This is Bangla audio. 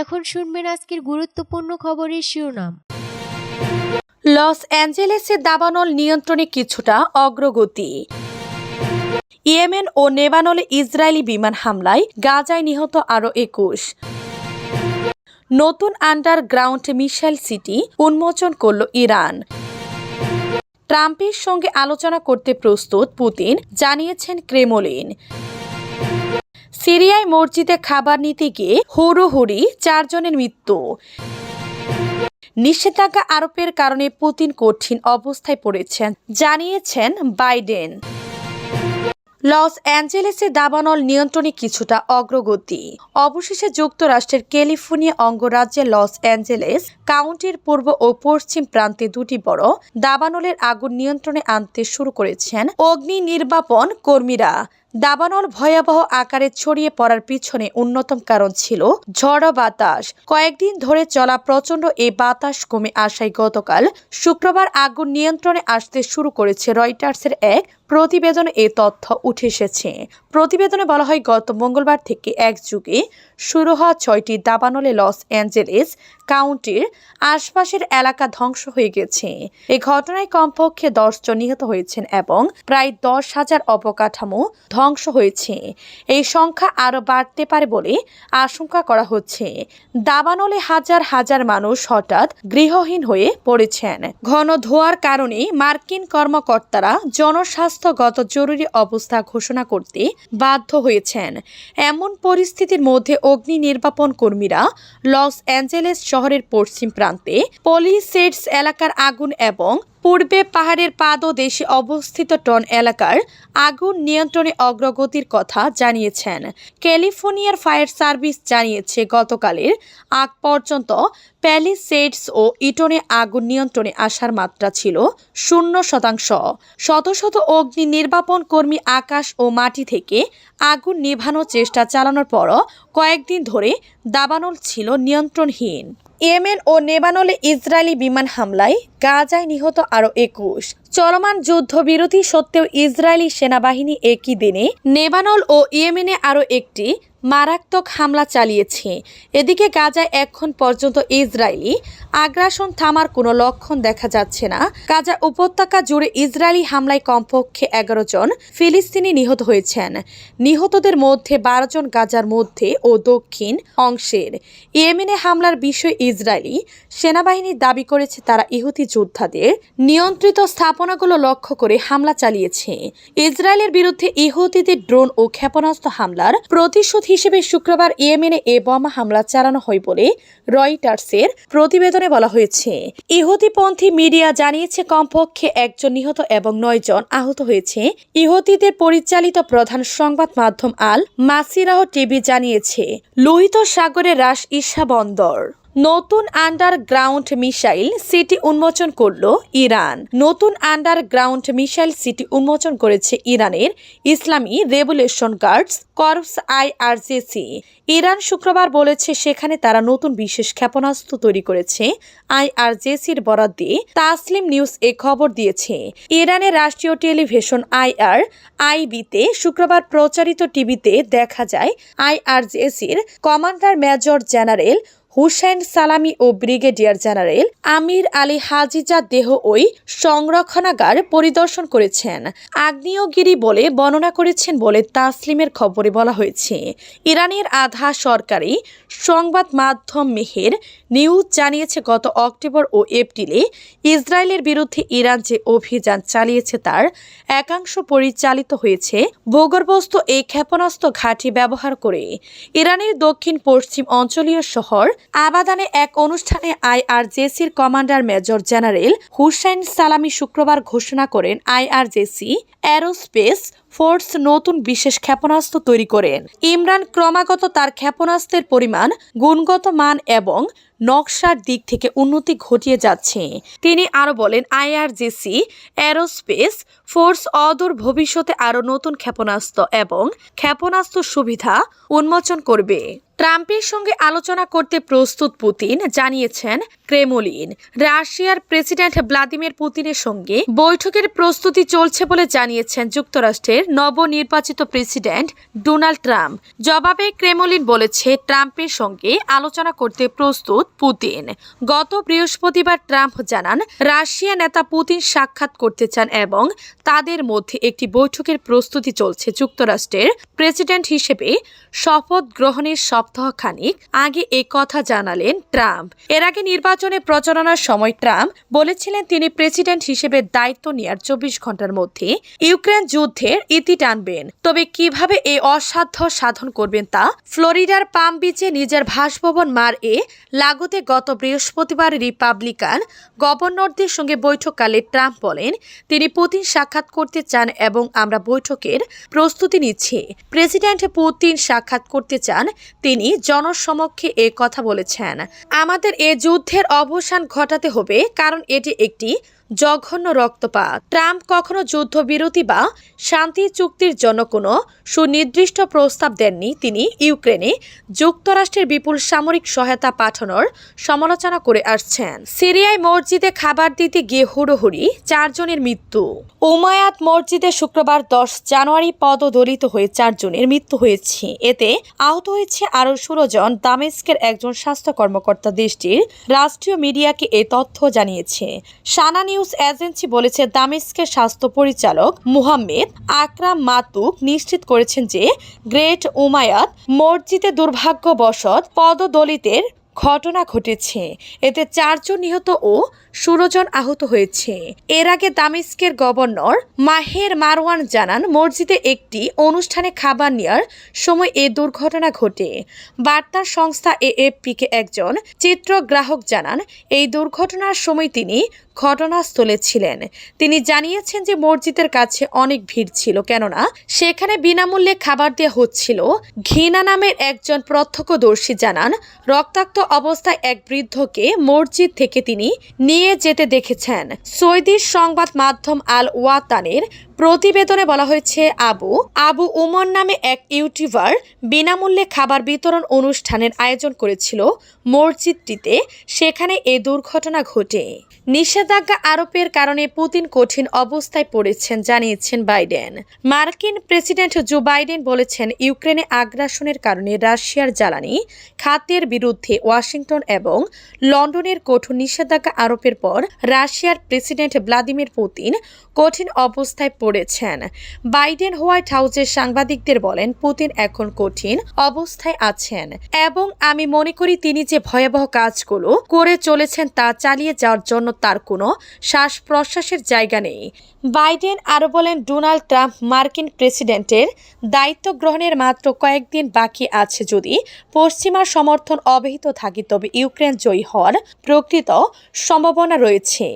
এখন শুনবেন আজকের গুরুত্বপূর্ণ খবরের শিরোনাম। লস অ্যাঞ্জেলেসে দাবানল নিয়ন্ত্রণে কিছুটা অগ্রগতি। ইয়েমেন ও নেবানলে ইসরায়েলি বিমান হামলায় গাজায় নিহত আরও একুশ। নতুন আন্ডারগ্রাউন্ড মিসাইল সিটি উন্মোচন করল ইরান। ট্রাম্পের সঙ্গে আলোচনা করতে প্রস্তুত পুতিন, জানিয়েছেন ক্রেমলিন। সিরিয়ায় মসজিদে খাবার নিতে গিয়ে হুড়োহুড়ি চারজনের মৃত্যু। নিষেধাজ্ঞা আরোপের কারণে পুতিন কঠিন অবস্থায় পড়েছেন, জানিয়েছেন বাইডেন। লস অ্যাঞ্জেলেসে দাবানল নিয়ন্ত্রণে কিছুটা অগ্রগতি। অবশেষে যুক্তরাষ্ট্রের ক্যালিফোর্নিয়া অঙ্গরাজ্যে লস অ্যাঞ্জেলেস কাউন্টির পূর্ব ও পশ্চিম প্রান্তে দুটি বড় দাবানলের আগুন নিয়ন্ত্রণে আনতে শুরু করেছেন অগ্নি নির্বাপন কর্মীরা। দাবানল ভয়াবহ আকারে ছড়িয়ে পড়ার পিছনে অন্যতম কারণ ছিল ঝড় বাতাস। কয়েকদিন ধরে চলা প্রচণ্ড এই বাতাস কমে আসায় গতকাল শুক্রবার আগুন নিয়ন্ত্রণে আসতে শুরু করেছে রয়টার্সের এক প্রতিবেদনে এ তথ্য উঠে এসেছে। প্রতিবেদনে বলা হয়, গত মঙ্গলবার থেকে এক যুগে শুরু হওয়া ছয়টি দাবানলে লস অ্যাঞ্জেলেস কাউন্টির আশপাশের এলাকা ধ্বংস হয়ে গেছে। এ ঘটনায় কমপক্ষে দশ জন নিহত হয়েছেন এবং প্রায় দশ হাজার অবকাঠামো ধ্বংস হয়েছে। এই সংখ্যা আরও বাড়তে পারে বলে আশঙ্কা করা হচ্ছে। দাবানলে হাজার হাজার মানুষ হঠাৎ গৃহহীন হয়ে পড়েছেন। ঘন ধোয়ার কারণে মার্কিন কর্মকর্তারা জনস্বাস্থ্যগত জরুরি অবস্থা ঘোষণা করতে বাধ্য হয়েছেন। এমন পরিস্থিতির মধ্যে অগ্নি নির্বাপন কর্মীরা লস অ্যাঞ্জেলেস শহরের পশ্চিম প্রান্তে পলিসেটস এলাকার আগুন এবং পূর্বে পাহাড়ের পাদদেশে অবস্থিত টন এলাকার আগুন নিয়ন্ত্রণে অগ্রগতির কথা জানিয়েছেন। ক্যালিফোর্নিয়ার ফায়ার সার্ভিস জানিয়েছে, গতকালের আগ পর্যন্ত প্যালিসেডস ও ইটনে আগুন নিয়ন্ত্রণে আসার মাত্রা ছিল শূন্য শতাংশ। শত শত অগ্নি নির্বাপন কর্মী আকাশ ও মাটি থেকে আগুন নেভানোর চেষ্টা চালানোর পরও কয়েকদিন ধরে দাবানল ছিল নিয়ন্ত্রণহীন। ইয়েমেন ও নেবানলে ইসরায়েলি বিমান হামলায় গাজায় নিহত আরও একুশ। চলমান যুদ্ধবিরতি সত্ত্বেও ইসরায়েলি সেনাবাহিনী একই দিনে নেবানল ও ইয়েমেনে আরও একটি মারাত্মক হামলা চালিয়েছে। এদিকে গাজায় এখন পর্যন্ত ইসরায়েলি আগ্রাসন থামার কোনো লক্ষণ দেখা যাচ্ছে না। গাজা উপত্যকা জুড়ে ইসরায়েলি হামলায় কমপক্ষে এগারো জন ফিলিস্তিনি নিহত হয়েছেন। নিহতদের মধ্যে বারো জন গাজার মধ্যে ও দক্ষিণ অংশের। ইয়েমেনে হামলার বিষয়ে ইসরায়েলি সেনাবাহিনী দাবি করেছে তারা ইহুতি যোদ্ধাদের নিয়ন্ত্রিত স্থাপনাগুলো লক্ষ্য করে হামলা চালিয়েছে। ইসরায়েলের বিরুদ্ধে ইহুতিদের ড্রোন ও ক্ষেপণাস্ত্র হামলার প্রতিশোধ হিসেবে শুক্রবার ইয়েমেনে এ বোমা হামলা চালানো হয় বলে রয়টার্সের প্রতিবেদনে বলা হয়েছে। ইহুদিপন্থী মিডিয়া জানিয়েছে, কমপক্ষে একজন নিহত এবং নয়জন আহত হয়েছে। ইহুদিদের পরিচালিত প্রধান সংবাদ মাধ্যম আল মাসিরাহ টিভি জানিয়েছে, লোহিত সাগরে রাস ঈশা বন্দর। নতুন আন্ডারগ্রাউন্ড মিসাইল সিটি উন্মোচন করল ইরান। নতুন আন্ডারগ্রাউন্ড মিসাইল সিটি উন্মোচন করেছে ইরানের ইসলামী revolution guards, corps IRGC Iran শুক্রবার বলেছে সেখানে তারা নতুন বিশেষ ক্ষেপণাস্ত্র তৈরি করেছে। আইআরজেসির বরাদ দিয়ে তাসলিম নিউজ এ খবর দিয়েছে। ইরানের রাষ্ট্রীয় টেলিভিশন আইআর, আইবিতে শুক্রবার প্রচারিত টিভিতে দেখা যায় আইআরজেসির commander major general Hossein Salami ও brigadier general Amir Ali Hajizadeh ওই সংরক্ষণাগার পরিদর্শন করেছেন। আগ্নেয়গিরি বলে বর্ণনা করেছেন বলে তাসলিমের খবরে বলা হয়েছে। ইরানের আধা সরকারি সংবাদ মাধ্যম মেহের নিউজ জানিয়েছে, গত অক্টোবর ও এপ্রিলে ইসরায়েলের বিরুদ্ধে ইরান যে অভিযান চালিয়েছে তার একাংশ পরিচালিত হয়েছে ভূগর্ভস্থ এই ক্ষেপণাস্ত্র ঘাঁটি ব্যবহার করে। ইরানের দক্ষিণ পশ্চিম অঞ্চলীয় শহর আবাদানে এক অনুষ্ঠানে আইআরজেসির commander major general Hossein Salami শুক্রবার ঘোষণা করেন আইআরজেসি অ্যারোস্পেস ফোর্স নতুন বিশেষ ক্ষেপণাস্ত্র তৈরি করেন। ইমরান ক্রমাগত তার ক্ষেপণাস্ত্রের পরিমাণ, গুণগত মান এবং নকশার দিক থেকে উন্নতি ঘটিয়ে যাচ্ছে। তিনি আরও বলেন, আইআরজিসি অ্যারোস্পেস ফোর্স অদূর ভবিষ্যতে আরও নতুন ক্ষেপণাস্ত্র এবং ক্ষেপণাস্ত্র সুবিধা উন্মোচন করবে। ট্রাম্পের সঙ্গে আলোচনা করতে প্রস্তুত পুতিন জানিয়েছেন ক্রেমলিন। রাশিয়ার প্রেসিডেন্ট ভ্লাদিমির পুতিনের সঙ্গে বৈঠকের প্রস্তুতি চলছে বলে জানিয়েছেন যুক্তরাষ্ট্রের নবনির্বাচিত প্রেসিডেন্ট ডোনাল্ড ট্রাম্প। জবাবে ক্রেমলিন বলেছে, ট্রাম্পের সঙ্গে আলোচনা করতে প্রস্তুত পুতিন। গত বৃহস্পতিবার ট্রাম্প জানান, রাশিয়া নেতা পুতিন সাক্ষাৎ করতে চান এবং তাদের মধ্যে একটি বৈঠকের প্রস্তুতি চলছে যুক্তরাষ্ট্রের প্রেসিডেন্ট হিসেবে। শপথ গ্রহণের সপ্তাহখানিক আগে এ কথা জানালেন ট্রাম্প। এর আগে নির্বাচনে প্রচারণার সময় ট্রাম্প বলেছিলেন তিনি প্রেসিডেন্ট হিসেবে দায়িত্ব নেওয়ার চব্বিশ ঘণ্টার মধ্যে ইউক্রেন যুদ্ধের ইতি টানবেন। তবে কীভাবে এই অসাধ্য সাধন করবেন তা ফ্লোরিডার পাম বিচে নিজের বাসভবন মার এ লাগোতে গত বৃহস্পতিবার রিপাবলিকান গভর্নরদের সঙ্গে বৈঠককালে ট্রাম্প বলেন, তিনি পুতিন সাক্ষাৎ করতে চান এবং আমরা বৈঠকের প্রস্তুতি নিচ্ছি। প্রেসিডেন্ট পুতিন সাক্ষাৎ করতে চান, তিনি জনসমক্ষে এ কথা বলেছেন। আমাদের এ যুদ্ধের অবসান ঘটাতে হবে কারণ এটি একটি জঘন্য রক্তপাত। ট্রাম্প কখনো যুদ্ধবিরতি বা শান্তি চুক্তির জন্য কোনো সুনির্দিষ্ট প্রস্তাব দেননি তিনি ইউক্রেনে যুক্তরাষ্ট্রের বিপুল সামরিক সহায়তা পাঠানোর সমালোচনা করে আসছেন। সিরিয়ায় মসজিদে খাবার দিতে গিয়ে হুড়োহুড়ি চারজনের মৃত্যু। উমায়াত মসজিদে শুক্রবার দশ জানুয়ারি পদদলিত হয়ে চারজনের মৃত্যু হয়েছে। এতে আহত হয়েছে আরও ষোলো জন। দামেস্কের একজন স্বাস্থ্য কর্মকর্তা দেশটির রাষ্ট্রীয় মিডিয়াকে এ তথ্য জানিয়েছে। সানা নিউজ এজেন্সি বলেছে, দামেস্কের স্বাস্থ্য পরিচালক মুহাম্মেদ আকরাম মাতুক নিশ্চিত করেছেন যে গ্রেট উমায়াত মসজিদে দুর্ভাগ্যবশত পদদলিতের ঘটনা ঘটেছে। এতে চারজন নিহত ও ষোলো জন আহত হয়েছে। এর আগে দামিস্কের গভর্নর মাহের মারওয়ান জানান, মসজিদে একটি অনুষ্ঠানে খাবার নেওয়ার সময় এ দুর্ঘটনা ঘটে। বার্তা সংস্থা এএফপিকে একজন চিত্রগ্রাহক জানান, এই দুর্ঘটনার সময় তিনি ঘটনাস্থলে ছিলেন। তিনি জানিয়েছেন যে মসজিদের কাছে অনেক ভিড় ছিল, কেননা সেখানে বিনামূল্যে খাবার দেওয়া হচ্ছিল। ঘৃণা নামের একজন প্রত্যক্ষদর্শী জানান, রক্তাক্ত অবস্থায় এক বৃদ্ধকে মসজিদ থেকে তিনি নিয়ে যেতে দেখেছেন। সৌদির সংবাদ মাধ্যম আল ওয়াতানের প্রতিবেদনে বলা হয়েছে, আবু আবু উমর নামে এক ইউটিউবার বিনামূল্যে খাবার বিতরণ অনুষ্ঠানের আয়োজন করেছিল মসজিদটিতে। সেখানে এ দুর্ঘটনা ঘটে। নিষেধাজ্ঞা আরোপের কারণে পুতিন কঠিন অবস্থায় পড়েছেন, জানিয়েছেন বাইডেন। মার্কিন প্রেসিডেন্ট জো বাইডেন বলেছেন, ইউক্রেনে আগ্রাসনের কারণে রাশিয়ার জ্বালানি, খাতের বিরুদ্ধে ওয়াশিংটন এবং লন্ডনের কঠোর নিষেধাজ্ঞা আরোপের পর রাশিয়ার প্রেসিডেন্ট ভ্লাদিমির পুতিন কঠিন অবস্থায় পড়েছেন। বাইডেন হোয়াইট হাউসের সাংবাদিকদের বলেন, পুতিন এখন কঠিন অবস্থায় আছেন এবং আমি মনে করি তিনি যে ভয়াবহ কাজগুলো করে চলেছেন তা চালিয়ে যাওয়ার জন্য তার কোনো শ্বাস প্রশ্বাসের জায়গা নেই। বাইডেন আরও বলেন, ডোনাল্ড ট্রাম্প মার্কিন প্রেসিডেন্টের দায়িত্ব গ্রহণের মাত্র কয়েকদিন বাকি আছে যদি পশ্চিমার সমর্থন অবহিত থাকে, তবে ইউক্রেন জয়ী হওয়ার প্রকৃত সম্ভাবনা রয়েছে।